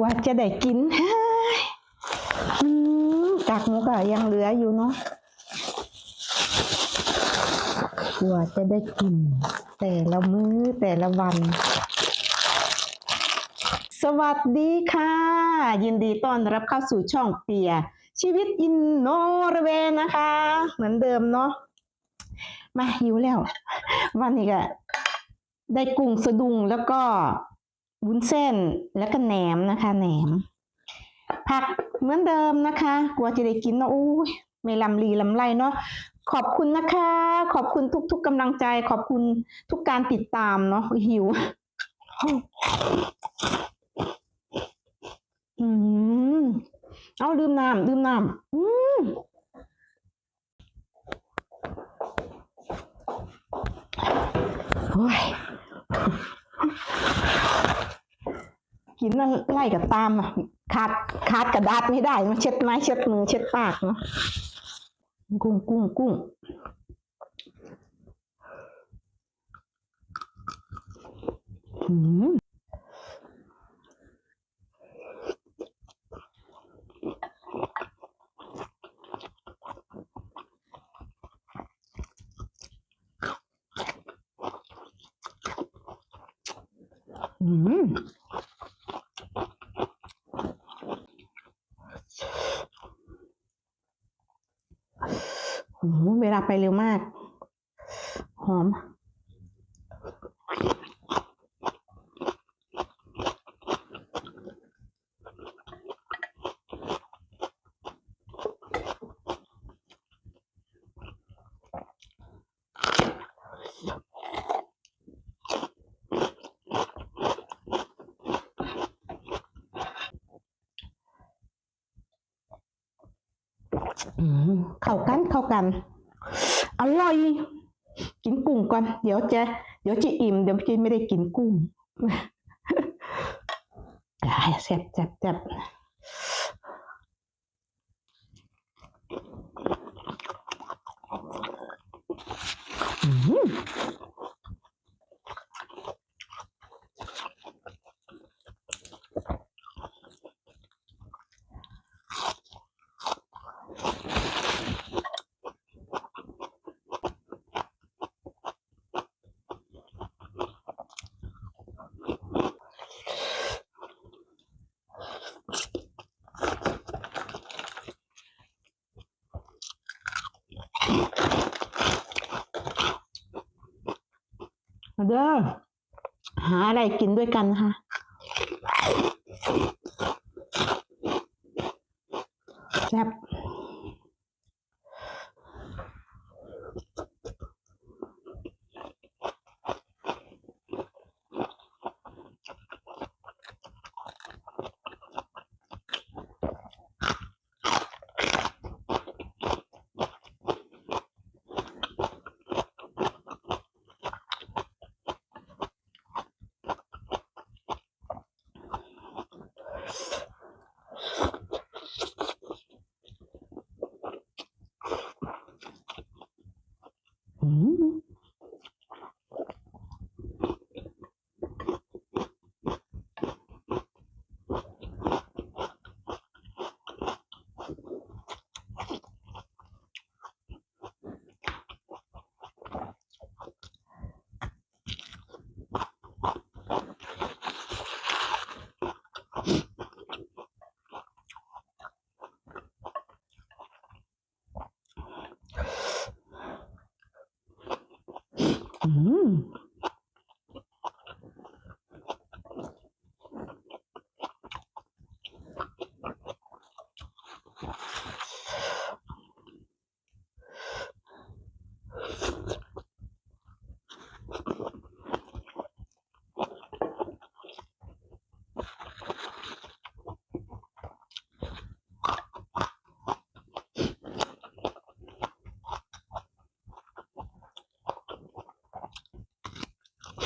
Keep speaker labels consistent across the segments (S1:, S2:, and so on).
S1: ว่าจะได้กินหืมกากหมูก็ยังเหลืออยู่เนาะว่าจะได้กิน แต่ละมื้อแต่ละวัน สวัสดีค่ะ ยินดีต้อนรับเข้าสู่ช่องเปีย ชีวิตอินโนรเวย์นะคะ เหมือนเดิมเนาะมาหิวแล้ว วันนี้ก็ได้กุ้งสะดุงแล้วก็ วุ้นเส้นแล้วก็แหนมนะคะแหนม ผักเหมือนเดิมนะคะ กลัวจะได้กินเนาะอู้ยไม่ลำลีลำไรเนาะขอบคุณนะคะ ขอบคุณทุก ๆกำลังใจ ขอบคุณทุกการติดตามเนาะหิว อืมเอาดื่มน้ำดื่มน้ำอืมโอ้ย กินอะไรกับตามอะขาดขาดกระดาษไม่ได้มาเช็ดไม้เช็ดมือเช็ดปากเนาะกุ้งกุ้งกุ้งอืมอืมโอ้โห เวลาไปเร็วมาก หอม เข้ากันเข้ากัน อร่อย กินกุ้งก่อน เดี๋ยวจะเดี๋ยวจะอิ่มเดี๋ยวจะไม่ได้กินกุ้งแซ่บแซ่บแซ่บอืม เด้อหาอะไรกินด้วยกันนะคะแซ่บอืม อื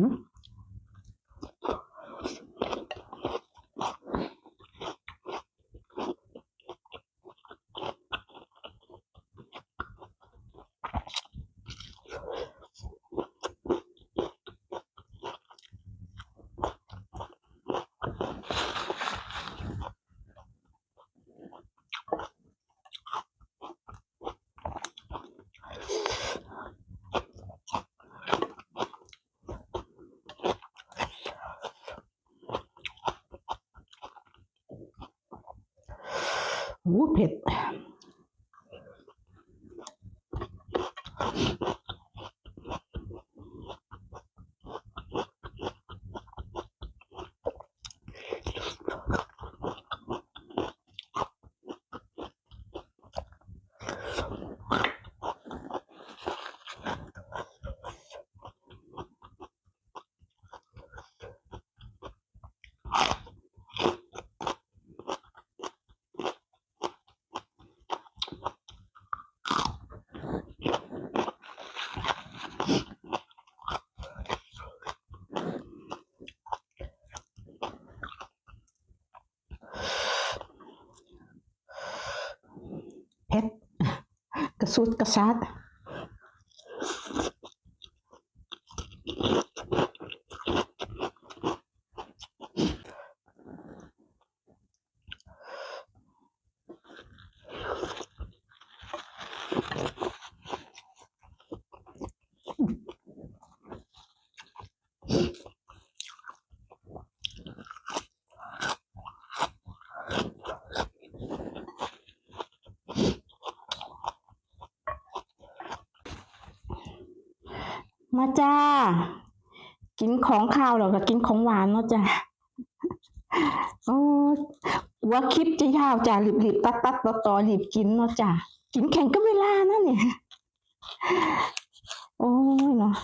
S1: ม แห เฮ็ดกระสุดกระซัด มาจ้า กินของข้าวแล้วก็กินของหวานเนาะจ้ะโอ้ว่าคลิปจะยาวจ้ะรีบๆตัดตัดต่อต่อรีบกินเนาะจ้ะกินแข่งกับเวลานะเนี่ย โอ้ยเนาะ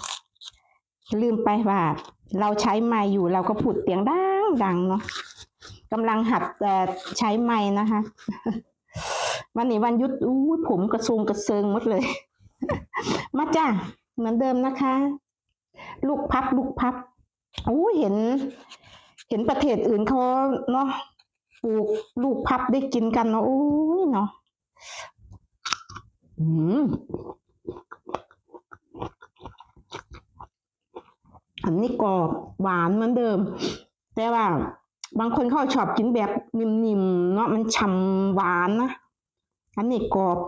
S1: ลืมไปว่าเราใช้ไม้อยู่เราก็พูดเสียงดังดังเนาะกำลังหัดเอ่ใช้ไม้นะคะ วันนี้วันยุดอู้ผมกระซุงกระเซิงหมดเลย มาจ้า เหมือนเดิมนะคะ ลูกพับลูกพับโอ้เห็น เห็นประเทศอื่นเขาเนาะปลูกลูกพับได้กินกันเนาะโอ้ยเนาะอืมอันนี้กรอบหวานเหมือนเดิม แต่ว่า บางคนเขาชอบกินแบบนิ่มๆเนาะมันฉ่ำหวานนะอันนี้กรอบ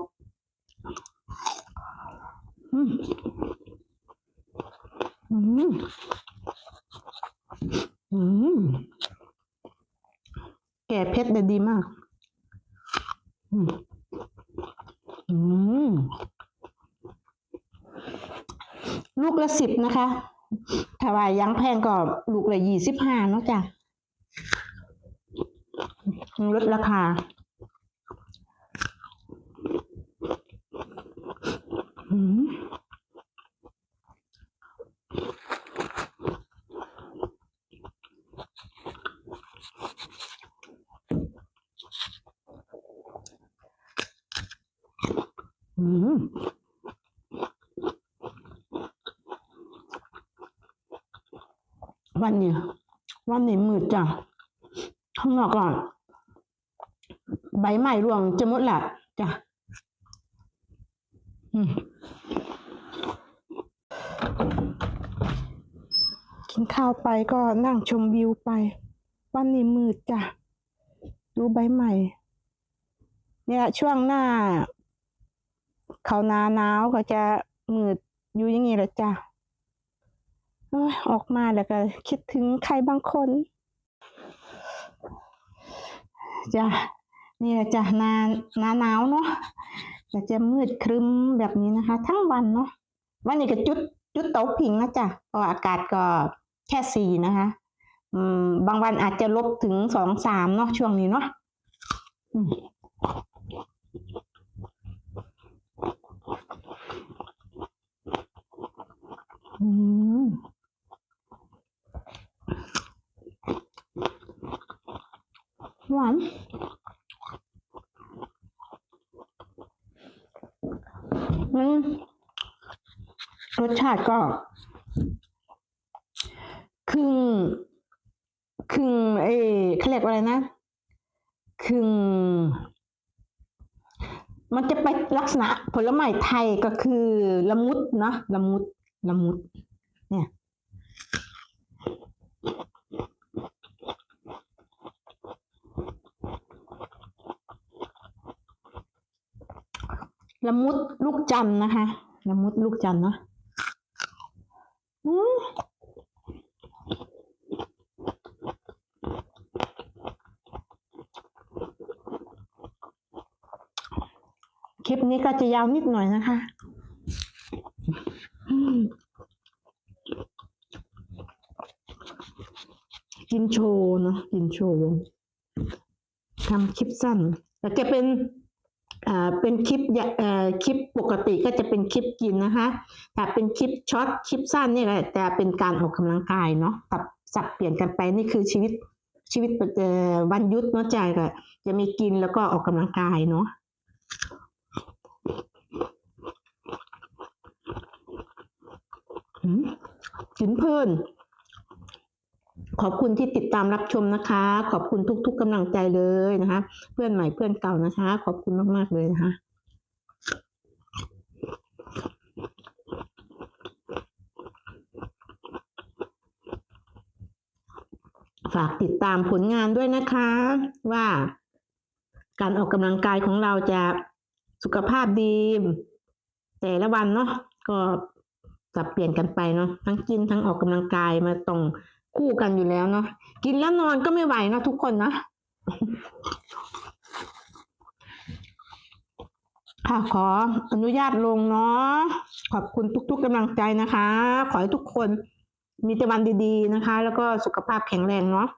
S1: อืม อืมอืมแก่เพชรได้ดีมาก อืมอืมลูกละสิบนะคะ ถ้าว่ายังแพงก็ลูกละยี่สิบห้าเนาะจ้ะลดราคา อืม อืม วันนี้วันนี้มืดจ้ะข้างนอกก่อน ใบไม้ร่วงจะหมดละจ้ะกินข้าวไปก็นั่งชมวิวไป วันนี้มืดจ้ะดูใบใหม่ เนี่ยช่วงหน้า เขาหนาหนาวก็จะมืดอยู่อย่างนี้แหละจ้ะ ออกมาแล้วก็คิดถึงใครบางคนจ้ะนี่แหละจ้ะหนาหนาหนาวเนาะก็จะมืดครึ้มแบบนี้นะคะ ทั้งวันเนาะวันนี้ก็จุดจุดเตาผิงนะจ๊ะก็อากาศก็แค่สี่นะคะอืมบางวันอาจจะลบถึงสองสามเนาะช่วงนี้เนาะอืม อืม หวานรสชาติก็ครึ่งครึ่งเอเขาเรียกว่าอะไรนะครึ่งมันจะไปลักษณะผลไม้ไทยก็คือละมุดเนาะละมุดละมุด เนี่ย ละมุดลูกจันนะคะละมุดลูกจันนะอืมคลิปนี้ก็จะยาวนิดหน่อยนะคะกินโชว์เนาะกินโชว์ทำคลิปสั้นแต่จะเป็น เป็นคลิปคลิปปกติก็จะเป็นคลิปกินนะคะแต่เป็นคลิปช็อตคลิปสั้นนี่แหละจะเป็นการออกกำลังกายเนาะกับสับเปลี่ยนกันไปนี่คือชีวิตชีวิตวันยุดเนาะใจก็จะมีกินแล้วก็ออกกำลังกายเนาะกินเพลิน ขอบคุณที่ติดตามรับชมนะคะ ขอบคุณทุก ๆกำลังใจเลยนะคะ เพื่อนใหม่เพื่อนเก่านะคะ ขอบคุณมากๆเลยนะคะฝากติดตามผลงานด้วยนะคะ ว่าการออกกำลังกายของเราจะสุขภาพดี แต่ละวันเนาะก็สับเปลี่ยนกันไปเนาะทั้งกินทั้งออกกำลังกายมาต้อง คู่กันอยู่แล้วเนาะกินแล้วนอนก็ไม่ไหวนะทุกคนนะค่ะขออนุญาตลงเนาะขอบคุณทุก ๆกำลังใจนะคะ ขอให้ทุกคนมีแต่วันดีๆนะคะ แล้วก็สุขภาพแข็งแรงเนาะ